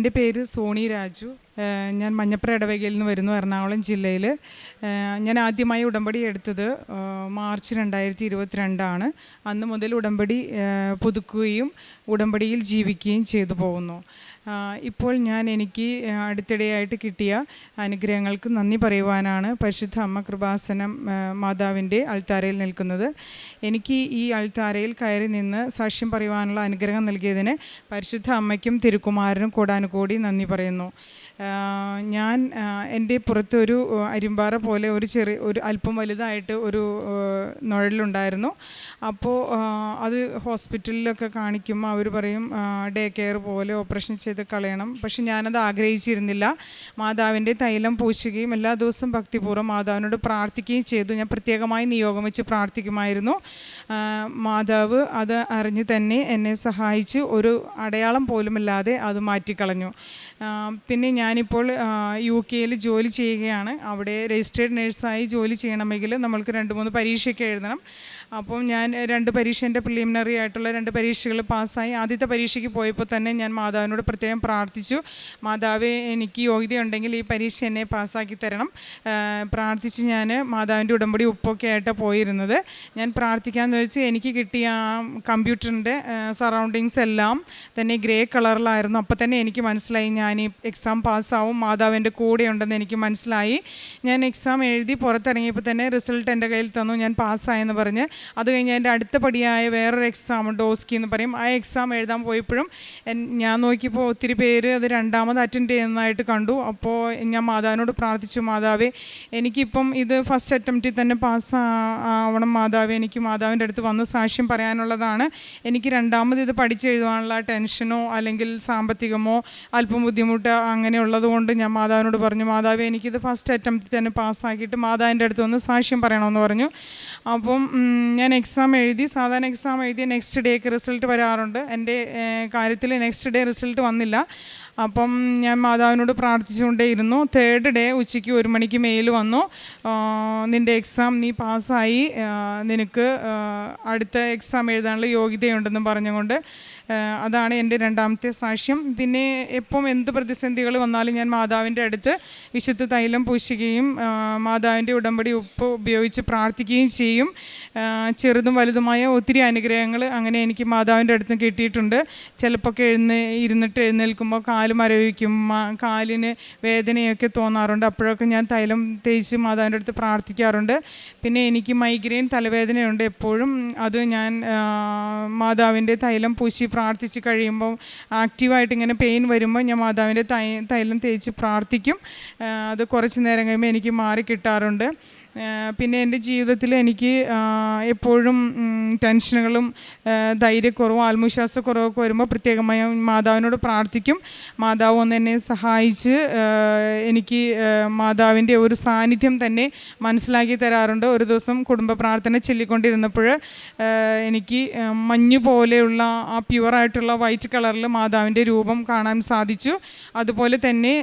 എന്റെ പേര് സോണി രാജു. ഞാൻ മഞ്ഞപ്ര ഇടവകയിൽ നിന്ന് വരുന്നു എറണാകുളം ജില്ലയിൽ ഞാൻ ആദ്യമായി ഉടമ്പടി എടുത്തത് മാർച്ച് രണ്ടായിരത്തി ഇരുപത്തിരണ്ടാണ് അന്ന് മുതൽ ഉടമ്പടി പുതുക്കുകയും ഉടമ്പടിയിൽ ജീവിക്കുകയും ചെയ്തു പോകുന്നു. ഇപ്പോൾ ഞാൻ എനിക്ക് അടുത്തിടെയായിട്ട് കിട്ടിയ അനുഗ്രഹങ്ങൾക്ക് നന്ദി പറയുവാനാണ് പരിശുദ്ധ അമ്മ കൃപാസനം മാതാവിന്റെ അൾത്താരയിൽ നിൽക്കുന്നത്. എനിക്ക് ഈ അൾത്താരയിൽ കയറി നിന്ന് സാക്ഷ്യം പറയുവാനുള്ള അനുഗ്രഹം നൽകിയതിന് പരിശുദ്ധ അമ്മയ്ക്കും തിരുക്കുമാരനും കൂടാനുകൂടി നന്ദി പറയുന്നു. ഞാൻ എന്റെ പുറത്തൊരു അരിമ്പാറ പോലെ ഒരു ചെറിയ ഒരു അല്പം വലുതായിട്ട് ഒരു നുഴലുണ്ടായിരുന്നു അപ്പോൾ അത് ഹോസ്പിറ്റലിലൊക്കെ കാണിക്കുമ്പോൾ അവർ പറയും ഡേ കെയർ പോലെ ഓപ്പറേഷൻ ചെയ്ത് കളയണം. പക്ഷെ ഞാനത് ആഗ്രഹിച്ചിരുന്നില്ല. മാതാവിന്റെ തൈലം പൂശുകയും എല്ലാ ദിവസവും ഭക്തിപൂർവം മാതാവിനോട് പ്രാർത്ഥിക്കുകയും ചെയ്തു. ഞാൻ പ്രത്യേകമായി നിയോഗം വെച്ച് പ്രാർത്ഥിക്കുമായിരുന്നു. മാതാവ് അത് അറിഞ്ഞ് തന്നെ എന്നെ സഹായിച്ച് ഒരു അടയാളം പോലുമില്ലാതെ അത് മാറ്റിക്കളഞ്ഞു. പിന്നെ ഞാനിപ്പോൾ യു കെയിൽ ജോലി ചെയ്യുകയാണ്. അവിടെ രജിസ്റ്റേഡ് നേഴ്സായി ജോലി ചെയ്യണമെങ്കിൽ നമ്മൾക്ക് രണ്ട് മൂന്ന് പരീക്ഷയൊക്കെ എഴുതണം. അപ്പം ഞാൻ രണ്ട് പരീക്ഷ എന്റെ പ്രിലിമിനറി ആയിട്ടുള്ള രണ്ട് പരീക്ഷകൾ പാസ്സായി ആദ്യത്തെ പരീക്ഷയ്ക്ക് പോയപ്പോൾ തന്നെ ഞാൻ മാതാവിനോട് പ്രത്യേകം പ്രാർത്ഥിച്ചു. മാതാവ് എനിക്ക് യോഗ്യതയുണ്ടെങ്കിൽ ഈ പരീക്ഷ എന്നെ പാസ്സാക്കി തരണം. പ്രാർത്ഥിച്ച് ഞാൻ മാതാവിന്റെ ഉടമ്പടി ഉപ്പൊക്കെ ആയിട്ട് പോയിരുന്നത്. ഞാൻ പ്രാർത്ഥിക്കാമെന്ന് വെച്ച് എനിക്ക് കിട്ടിയ ആ കമ്പ്യൂട്ടറിന്റെ സറൗണ്ടിങ്സ് എല്ലാം തന്നെ ഗ്രേ കളറിലായിരുന്നു. അപ്പോൾ തന്നെ എനിക്ക് മനസ്സിലായി ഞാൻ ഈ എക്സാം പാസ്സാവും മാതാവ് എന്റെ കൂടെ ഉണ്ടെന്ന് എനിക്ക് മനസ്സിലായി. ഞാൻ എക്സാം എഴുതി പുറത്തിറങ്ങിയപ്പോൾ തന്നെ റിസൾട്ട് എന്റെ കയ്യിൽ തന്നു ഞാൻ പാസ്സായെന്ന് പറഞ്ഞ്. അത് കഴിഞ്ഞ് എന്റെ അടുത്ത പടിയായ വേറൊരു എക്സാം ഡോസ്കി എന്ന് പറയും. ആ എക്സാം എഴുതാൻ പോയപ്പോഴും ഞാൻ നോക്കിയപ്പോൾ ഒത്തിരി പേര് അത് രണ്ടാമത് അറ്റൻഡ് ചെയ്യുന്നതായിട്ട് കണ്ടു. അപ്പോൾ ഞാൻ മാതാവിനോട് പ്രാർത്ഥിച്ചു മാതാവേ എനിക്കിപ്പം ഇത് ഫസ്റ്റ് അറ്റംപ്റ്റിൽ തന്നെ പാസ് ആവണം മാതാവ്. എനിക്ക് മാതാവിന്റെ അടുത്ത് വന്ന് സാക്ഷ്യം പറയാനുള്ളതാണ്. എനിക്ക് രണ്ടാമത് ഇത് പഠിച്ചെഴുതാനുള്ള ടെൻഷനോ അല്ലെങ്കിൽ സാമ്പത്തികമോ അല്പം ബുദ്ധിമുട്ട് അങ്ങനെയുള്ളത് കൊണ്ട് ഞാൻ മാതാവിനോട് പറഞ്ഞു മാതാവ് എനിക്കിത് ഫസ്റ്റ് അറ്റംപ്റ്റിൽ തന്നെ പാസ്സാക്കിയിട്ട് മാതാവിന്റെ അടുത്ത് വന്ന് സാക്ഷ്യം പറയണമെന്ന് പറഞ്ഞു. അപ്പം ഞാൻ എക്സാം എഴുതി സാധാരണ എക്സാം എഴുതി നെക്സ്റ്റ് ഡേക്ക് റിസൾട്ട് വരാറുണ്ട്. എന്റെ കാര്യത്തിൽ നെക്സ്റ്റ് ഡേ റിസൾട്ട് വന്നില്ല. അപ്പം ഞാൻ മാതാവിനോട് പ്രാർത്ഥിച്ചുകൊണ്ടേയിരുന്നു. തേർഡ് ഡേ ഉച്ചയ്ക്ക് ഒരു മണിക്ക് മെയിൽ വന്നു. നിന്റെ എക്സാം നീ പാസ്സായി. നിനക്ക് അടുത്ത എക്സാം എഴുതാനുള്ള യോഗ്യതയുണ്ടെന്നും പറഞ്ഞുകൊണ്ട് അതാണ് എന്റെ രണ്ടാമത്തെ സാക്ഷ്യം. പിന്നെ എപ്പം എന്ത് പ്രതിസന്ധികൾ വന്നാലും ഞാൻ മാതാവിന്റെ അടുത്ത് വിശുദ്ധ തൈലം പൂശുകയും ആ, മാതാവിന്റെ ഉടമ്പടി ഉപ്പ് ഉപയോഗിച്ച് പ്രാർത്ഥിക്കുകയും ചെയ്യും. ചെറുതും വലുതുമായ ഒത്തിരി അനുഗ്രഹങ്ങൾ അങ്ങനെ എനിക്ക് മാതാവിന്റെ അടുത്ത് കിട്ടിയിട്ടുണ്ട്. ചിലപ്പോൾ എഴുന്ന ഇരുന്നിട്ട് എഴുന്നേൽക്കുമ്പോൾ കാൽ മരവിക്കും മാ- കാലിന് വേദനയൊക്കെ തോന്നാറുണ്ട്. അപ്പോഴൊക്കെ ഞാൻ തൈലം തേച്ച് മാതാവിന്റെ അടുത്ത് പ്രാർത്ഥിക്കാറുണ്ട്. പിന്നെ എനിക്ക് മൈഗ്രെയിൻ തലവേദനയുണ്ട് എപ്പോഴും. അത് ഞാൻ മാതാവിന്റെ തൈലം പൂശി പ്രാർത്ഥിച്ച് കഴിയുമ്പോൾ ആക്റ്റീവായിട്ട് ഇങ്ങനെ പെയിൻ വരുമ്പോൾ ഞാൻ മാതാവിന്റെ തൈലം തേച്ച് പ്രാർത്ഥിക്കും. അത് കുറച്ച് നേരം കഴിയുമ്പോൾ എനിക്ക് മാറി കിട്ടാറുണ്ട്. പിന്നെ എന്റെ ജീവിതത്തിൽ എനിക്ക് എപ്പോഴും ടെൻഷനുകളും ധൈര്യക്കുറവും ആത്മവിശ്വാസക്കുറവൊക്കെ വരുമ്പോൾ പ്രത്യേകമായി മാതാവിനോട് പ്രാർത്ഥിക്കും. മാതാവ് ഒന്ന് എന്നെ സഹായിച്ച് എനിക്ക് മാതാവിന്റെ ഒരു സാന്നിധ്യം തന്നെ മനസ്സിലാക്കി തരാറുണ്ട്. ഒരു ദിവസം കുടുംബ പ്രാർത്ഥന ചൊല്ലിക്കൊണ്ടിരുന്നപ്പോൾ എനിക്ക് മഞ്ഞ് പോലെയുള്ള ആ പ്യുവറായിട്ടുള്ള വൈറ്റ് കളറിൽ മാതാവിന്റെ രൂപം കാണാൻ സാധിച്ചു. അതുപോലെ തന്നെ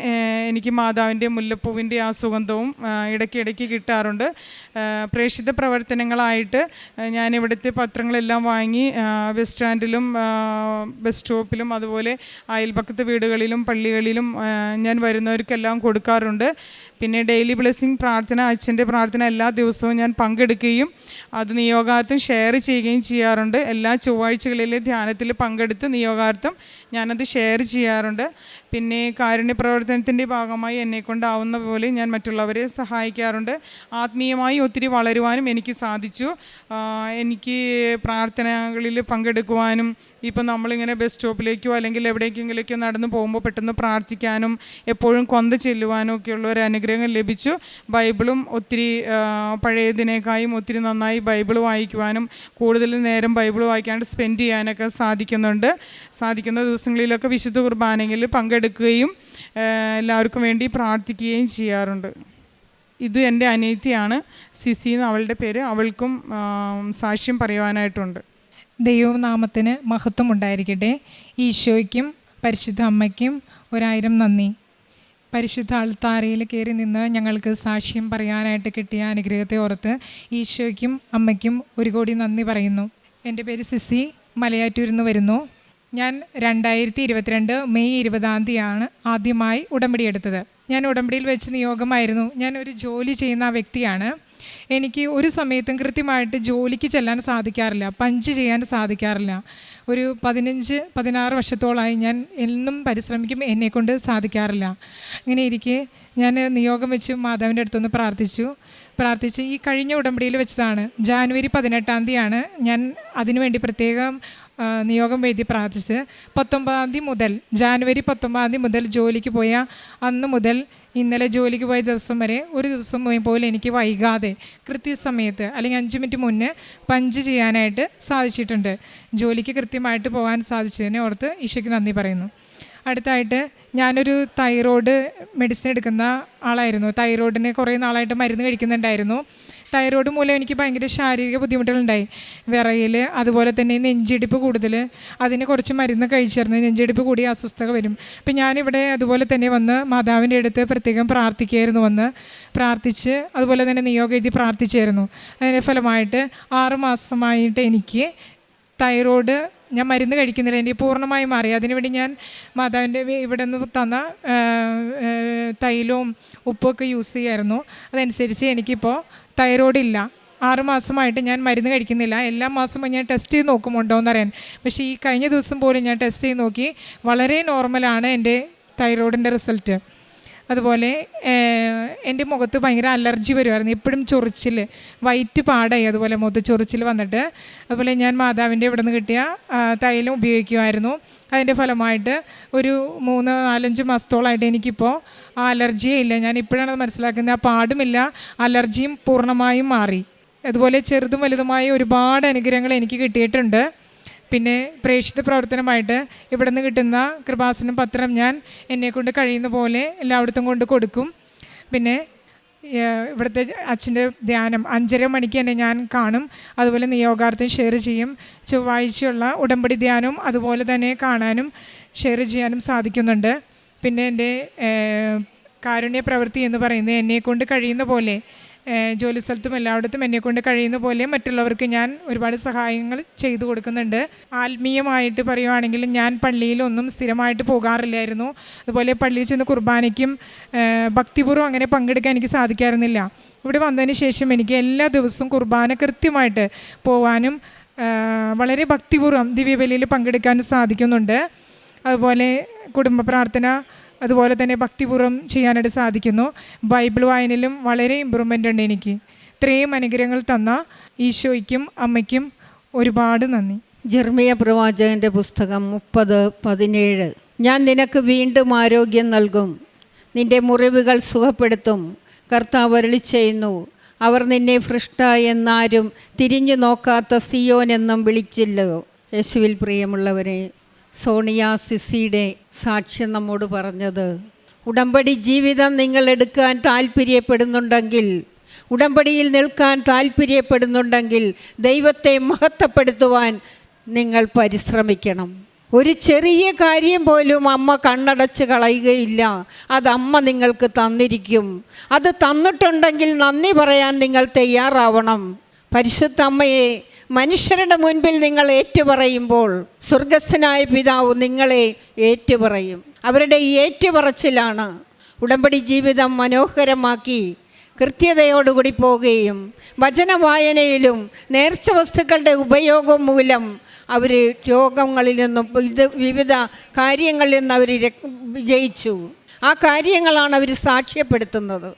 എനിക്ക് മാതാവിന്റെ മുല്ലപ്പൂവിന്റെ ആ സുഗന്ധവും ഇടയ്ക്കിടയ്ക്ക് കിട്ടാറുണ്ട്. പ്രേക്ഷിത പ്രവർത്തനങ്ങളായിട്ട് ഞാൻ ഇവിടുത്തെ പത്രങ്ങളെല്ലാം വാങ്ങി ബസ് സ്റ്റാൻഡിലും ബസ് സ്റ്റോപ്പിലും അതുപോലെ അയൽപക്കത്തെ വീടുകളിലും പള്ളികളിലും ഞാൻ വരുന്നവർക്കെല്ലാം കൊടുക്കാറുണ്ട്. പിന്നെ ഡെയിലി ബ്ലെസ്സിങ് പ്രാർത്ഥന അച്ഛന്റെ പ്രാർത്ഥന എല്ലാ ദിവസവും ഞാൻ പങ്കെടുക്കുകയും അത് നിയോഗാർത്ഥം ഷെയർ ചെയ്യുകയും ചെയ്യാറുണ്ട്. എല്ലാ ചൊവ്വാഴ്ചകളിലെ ധ്യാനത്തിൽ പങ്കെടുത്ത് നിയോഗാർത്ഥം ഞാനത് ഷെയർ ചെയ്യാറുണ്ട്. പിന്നെ കാരുണ്യ പ്രവർത്തനത്തിന്റെ ഭാഗമായി എന്നെ കൊണ്ടാവുന്ന പോലെ ഞാൻ മറ്റുള്ളവരെ സഹായിക്കാറുണ്ട്. ആത്മീയമായി ഒത്തിരി വളരുവാനും എനിക്ക് സാധിച്ചു. എനിക്ക് പ്രാർത്ഥനകളിൽ പങ്കെടുക്കുവാനും ഇപ്പം നമ്മളിങ്ങനെ ബസ് സ്റ്റോപ്പിലേക്കോ അല്ലെങ്കിൽ എവിടേക്കെങ്കിലേക്കോ നടന്നു പോകുമ്പോൾ പെട്ടെന്ന് പ്രാർത്ഥിക്കാനും എപ്പോഴും കൊന്ത ചെല്ലുവാനും ഒക്കെയുള്ള ഒരു അനുഗ്രഹം ലഭിച്ചു. ബൈബിളും ഒത്തിരി പഴയതിനേക്കായും ഒത്തിരി നന്നായി ബൈബിൾ വായിക്കുവാനും കൂടുതൽ നേരം ബൈബിൾ വായിക്കാണ്ട് സ്പെൻഡ് ചെയ്യാനൊക്കെ സാധിക്കുന്നുണ്ട്. സാധിക്കുന്ന ദിവസങ്ങളിലൊക്കെ വിശുദ്ധ കുർബാനയിൽ പങ്കെടുക്കുകയും എല്ലാവർക്കും വേണ്ടി പ്രാർത്ഥിക്കുകയും ചെയ്യാറുണ്ട്. ഇത് എന്റെ അനിയത്തിയാണ് സിസി എന്ന് അവളുടെ പേര്. അവൾക്കും സാക്ഷ്യം പറയുവാനായിട്ടുണ്ട്. ദൈവനാമത്തിന് മഹത്വം ഉണ്ടായിരിക്കട്ടെ. ഈശോയ്ക്കും പരിശുദ്ധ അമ്മയ്ക്കും ഒരായിരം നന്ദി. പരിശുദ്ധ അൾത്താരയിൽ കയറി നിന്ന് ഞങ്ങൾക്ക് സാക്ഷ്യം പറയാനായിട്ട് കിട്ടിയ അനുഗ്രഹത്തെ ഓർത്ത് ഈശോയ്ക്കും അമ്മയ്ക്കും ഒരു കോടി നന്ദി പറയുന്നു. എന്റെ പേര് സിസി മലയാറ്റൂരിൽ നിന്ന് വരുന്നു. ഞാൻ രണ്ടായിരത്തി ഇരുപത്തിരണ്ട് മെയ് ഇരുപതാം തീയതിയാണ് ആദ്യമായി ഉടമ്പടി എടുത്തത്. ഞാൻ ഉടമ്പടിയിൽ വെച്ച് നിയോഗമായിരുന്നു. ഞാൻ ഒരു ജോലി ചെയ്യുന്ന വ്യക്തിയാണ്. എനിക്ക് ഒരു സമയത്തും കൃത്യമായിട്ട് ജോലിക്ക് ചെല്ലാൻ സാധിക്കാറില്ല പഞ്ച് ചെയ്യാൻ സാധിക്കാറില്ല. ഒരു പതിനഞ്ച് പതിനാറ് വർഷത്തോളമായി ഞാൻ എന്നും പരിശ്രമിക്കും എന്നെക്കൊണ്ട് സാധിക്കാറില്ല. ഇങ്ങനെ ഇരിക്കെ ഞാൻ നിയോഗം വെച്ച് മാതാവിന്റെ അടുത്തൊന്ന് പ്രാർത്ഥിച്ചു. പ്രാർത്ഥിച്ച് ഈ കഴിഞ്ഞ ഉടമ്പടിയിൽ വെച്ചതാണ്. ജാനുവരി പതിനെട്ടാം തീയതിയാണ് ഞാൻ അതിനുവേണ്ടി പ്രത്യേകം നിയോഗം എഴുതി പ്രാർത്ഥിച്ച് പത്തൊമ്പതാം തീയതി മുതൽ ജാനുവരി പത്തൊമ്പതാം തീയതി മുതൽ ജോലിക്ക് പോയ അന്ന് മുതൽ ഇന്നലെ ജോലിക്ക് പോയ ദിവസം വരെ ഒരു ദിവസം പോലും എനിക്ക് വൈകാതെ കൃത്യസമയത്ത് അല്ലെങ്കിൽ അഞ്ച് മിനിറ്റ് മുന്നേ പഞ്ച് ചെയ്യാനായിട്ട് സാധിച്ചിട്ടുണ്ട്. ജോലിക്ക് കൃത്യമായിട്ട് പോകാൻ സാധിച്ചതിനെ ഓർത്ത് ഈശോയ്ക്ക് നന്ദി പറയുന്നു. അടുത്തായിട്ട് ഞാനൊരു തൈറോയ്ഡ് മെഡിസിൻ എടുക്കുന്ന ആളായിരുന്നു. തൈറോയിഡിന് കുറേ നാളായിട്ട് മരുന്ന് കഴിക്കുന്നുണ്ടായിരുന്നു. തൈറോയ്ഡ് മൂലം എനിക്ക് ഭയങ്കര ശാരീരിക ബുദ്ധിമുട്ടുകളുണ്ടായി. വിറയിൽ അതുപോലെ തന്നെ നെഞ്ചിടിപ്പ് കൂടുതൽ. അതിന് കുറച്ച് മരുന്ന് കഴിച്ചിരുന്നു. നെഞ്ചിടിപ്പ് കൂടി അസ്വസ്ഥത വരും. അപ്പം ഞാനിവിടെ അതുപോലെ തന്നെ വന്ന് മാതാവിന്റെ അടുത്ത് പ്രത്യേകം പ്രാർത്ഥിക്കുകയായിരുന്നു വന്ന്. പ്രാർത്ഥിച്ച് അതുപോലെ തന്നെ നിയോഗം എഴുതി പ്രാർത്ഥിച്ചായിരുന്നു. അതിന്റെ ഫലമായിട്ട് ആറ് മാസമായിട്ട് എനിക്ക് തൈറോയ്ഡ് ഞാൻ മരുന്ന് കഴിക്കുന്നില്ല. എനിക്ക് പൂർണമായും മാറി. അതിനുവേണ്ടി ഞാൻ മാതാവിന്റെ ഇവിടെ നിന്ന് തന്ന തൈലവും ഉപ്പൊക്കെ യൂസ് ചെയ്യായിരുന്നു. അതനുസരിച്ച് എനിക്കിപ്പോൾ തൈറോയ്ഡ് ഇല്ല ആറ് മാസമായിട്ട് ഞാൻ മരുന്ന് കഴിക്കുന്നില്ല. എല്ലാ മാസവും ഞാൻ ടെസ്റ്റ് ചെയ്ത് നോക്കുമുണ്ടോ എന്നറിയാൻ പക്ഷേ ഈ കഴിഞ്ഞ ദിവസം പോലും ഞാൻ ടെസ്റ്റ് ചെയ്ത് നോക്കി. വളരെ നോർമലാണ് എന്റെ തൈറോയ്ഡിന്റെ റിസൾട്ട് അതുപോലെ എന്റെ മുഖത്ത് ഭയങ്കര അലർജി വരുമായിരുന്നു എപ്പോഴും ചൊറിച്ചിൽ വൈറ്റ് പാടായി അതുപോലെ മുഖത്ത് ചൊറിച്ചിൽ വന്നിട്ട്. അതുപോലെ ഞാൻ മാതാവിന്റെ ഇവിടെ നിന്ന് കിട്ടിയ തൈലം ഉപയോഗിക്കുമായിരുന്നു അതിന്റെ ഫലമായിട്ട് ഒരു മൂന്ന് നാലഞ്ച് മാസത്തോളമായിട്ട് എനിക്കിപ്പോൾ ആ അലർജിയേ ഇല്ല. ഞാൻ ഇപ്പോഴാണ് മനസ്സിലാക്കുന്നത്. ആ പാടുമില്ല അലർജിയും പൂർണമായും മാറി. അതുപോലെ ചെറുതും വലുതുമായ ഒരുപാട് അനുഗ്രഹങ്ങൾ എനിക്ക് കിട്ടിയിട്ടുണ്ട്. പിന്നെ പ്രേക്ഷിത പ്രവർത്തനമായിട്ട് ഇവിടെ നിന്ന് കിട്ടുന്ന കൃപാസനം പത്രം ഞാൻ എന്നെക്കൊണ്ട് കഴിയുന്ന പോലെ എല്ലായിടത്തും കൊണ്ട് കൊടുക്കും. പിന്നെ ഇവിടുത്തെ അച്ഛന്റെ ധ്യാനം അഞ്ചര മണിക്ക് തന്നെ ഞാൻ കാണും. അതുപോലെ നിയോഗാർത്ഥം ഷെയർ ചെയ്യും. ചൊവ്വാഴ്ചയുള്ള ഉടമ്പടി ധ്യാനവും അതുപോലെ തന്നെ കാണാനും ഷെയർ ചെയ്യാനും സാധിക്കുന്നുണ്ട്. പിന്നെ എന്റെ കാരുണ്യ പ്രവൃത്തി എന്ന് പറയുന്നത് എന്നെക്കൊണ്ട് കഴിയുന്ന പോലെ ജോലി സ്ഥലത്തും എല്ലായിടത്തും എന്നെക്കൊണ്ട് കഴിയുന്ന പോലെ മറ്റുള്ളവർക്ക് ഞാൻ ഒരുപാട് സഹായങ്ങൾ ചെയ്തു കൊടുക്കുന്നുണ്ട്. ആത്മീയമായിട്ട് പറയുവാണെങ്കിൽ ഞാൻ പള്ളിയിലൊന്നും സ്ഥിരമായിട്ട് പോകാറില്ലായിരുന്നു. അതുപോലെ പള്ളിയിൽ ചെന്ന് കുർബാനയ്ക്കും ഭക്തിപൂർവം അങ്ങനെ പങ്കെടുക്കാൻ എനിക്ക് സാധിക്കാറുന്നില്ല. ഇവിടെ വന്നതിന് ശേഷം എനിക്ക് എല്ലാ ദിവസവും കുർബാന കൃത്യമായിട്ട് പോവാനും വളരെ ഭക്തിപൂർവം ദിവ്യബലിയിൽ പങ്കെടുക്കാനും സാധിക്കുന്നുണ്ട്. അതുപോലെ കുടുംബ പ്രാർത്ഥന അതുപോലെ തന്നെ ഭക്തിപൂർവം ചെയ്യാനായിട്ട് സാധിക്കുന്നു. ബൈബിൾ വായനയിലും വളരെ ഇമ്പ്രൂവ്മെന്റ് ഉണ്ട് എനിക്ക്. ഇത്രയും അനുഗ്രഹങ്ങൾ തന്ന ഈശോയ്ക്കും അമ്മയ്ക്കും ഒരുപാട് നന്ദി. ജർമിയ പ്രവാചകന്റെ പുസ്തകം മുപ്പത് പതിനേഴ്. ഞാൻ നിനക്ക് വീണ്ടും ആരോഗ്യം നൽകും. നിന്റെ മുറിവുകൾ സുഖപ്പെടുത്തും. കർത്താവ് അരളി ചെയ്യുന്നു. അവർ നിന്നെ ഭൃഷ്ട എന്നാരും തിരിഞ്ഞു നോക്കാത്ത സിയോൻ എന്നും വിളിച്ചില്ലോ യേശുവിൽ പ്രിയമുള്ളവരെ സോണിയ സിസിയുടെ സാക്ഷ്യം നമ്മോട് പറഞ്ഞത് ഉടമ്പടി ജീവിതം നിങ്ങൾ എടുക്കാൻ താല്പര്യപ്പെടുന്നുണ്ടെങ്കിൽ ഉടമ്പടിയിൽ നിൽക്കാൻ താല്പര്യപ്പെടുന്നുണ്ടെങ്കിൽ ദൈവത്തെ മഹത്വപ്പെടുത്തുവാൻ നിങ്ങൾ പരിശ്രമിക്കണം. ഒരു ചെറിയ കാര്യം പോലും അമ്മ കണ്ണടച്ച് കളയുകയില്ല. അത് അമ്മ നിങ്ങൾക്ക് തന്നിരിക്കും. അത് തന്നിട്ടുണ്ടെങ്കിൽ നന്ദി പറയാൻ നിങ്ങൾ തയ്യാറാവണം. പരിശുദ്ധ അമ്മയെ മനുഷ്യരുടെ മുൻപിൽ നിങ്ങൾ ഏറ്റുപറയുമ്പോൾ സ്വർഗസ്ഥനായ പിതാവ് നിങ്ങളെ ഏറ്റുപറയും. അവരുടെ ഈ ഏറ്റുപറച്ചിലാണ് ഉടമ്പടി ജീവിതം മനോഹരമാക്കി കൃത്യതയോടുകൂടി പോവുകയും വചന വായനയിലും നേർച്ച വസ്തുക്കളുടെ ഉപയോഗം മൂലം അവർ രോഗങ്ങളിൽ നിന്നും ഇത് വിവിധ കാര്യങ്ങളിൽ നിന്ന് അവർ വിജയിച്ചു. ആ കാര്യങ്ങളാണ് അവർ സാക്ഷ്യപ്പെടുത്തുന്നത്.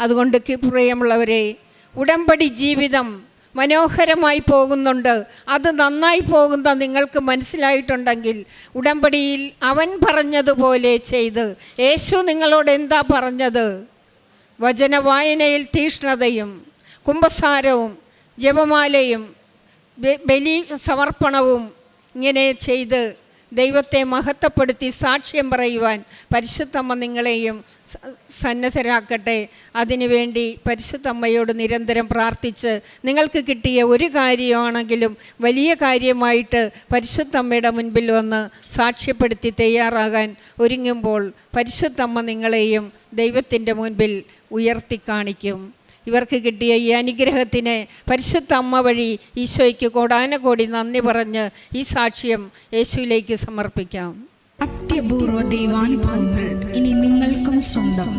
അതുകൊണ്ട് പ്രിയമുള്ളവരെ ഉടമ്പടി ജീവിതം മനോഹരമായി പോകുന്നുണ്ട്. അത് നന്നായി പോകുന്ന നിങ്ങൾക്ക് മനസ്സിലായിട്ടുണ്ടെങ്കിൽ ഉടമ്പടിയിൽ അവൻ പറഞ്ഞതുപോലെ ചെയ്ത്. യേശു നിങ്ങളോട് എന്താ പറഞ്ഞത്? വചന വായനയിൽ തീഷ്ണതയും കുംഭസാരവും ജപമാലയും ബലി സമർപ്പണവും ഇങ്ങനെ ചെയ്ത് ദൈവത്തെ മഹത്വപ്പെടുത്തി സാക്ഷ്യം പറയുവാൻ പരിശുദ്ധമ്മ നിങ്ങളെയും സന്നദ്ധരാക്കട്ടെ. അതിനുവേണ്ടി പരിശുദ്ധമ്മയോട് നിരന്തരം പ്രാർത്ഥിച്ച് നിങ്ങൾക്ക് കിട്ടിയ ഒരു കാര്യമാണെങ്കിലും വലിയ കാര്യമായിട്ട് പരിശുദ്ധമ്മയുടെ മുൻപിൽ വന്ന് സാക്ഷ്യപ്പെടുത്തി തയ്യാറാകാൻ ഒരുങ്ങുമ്പോൾ പരിശുദ്ധമ്മ നിങ്ങളെയും ദൈവത്തിന്റെ മുൻപിൽ ഉയർത്തി കാണിക്കും. ഇവർക്ക് കിട്ടിയ ഈ അനുഗ്രഹത്തിന് പരിശുദ്ധ അമ്മ വഴി ഈശോയ്ക്ക് കോടാനകോടി നന്ദി പറഞ്ഞ് ഈ സാക്ഷ്യം യേശുവിലേക്ക് സമർപ്പിക്കാം. അത്യപൂർവ ദൈവാനുഭവങ്ങൾ ഇനി നിങ്ങൾക്കും സ്വന്തം.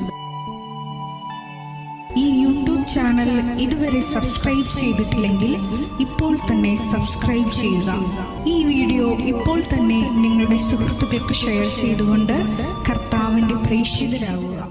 ഈ യൂട്യൂബ് ചാനൽ ഇതുവരെ സബ്സ്ക്രൈബ് ചെയ്തിട്ടില്ലെങ്കിൽ ഇപ്പോൾ തന്നെ സബ്സ്ക്രൈബ് ചെയ്യുക. ഈ വീഡിയോ ഇപ്പോൾ തന്നെ നിങ്ങളുടെ സുഹൃത്തുക്കൾക്ക് ഷെയർ ചെയ്തുകൊണ്ട് കർത്താവിന്റെ പ്രേക്ഷിതരാകുക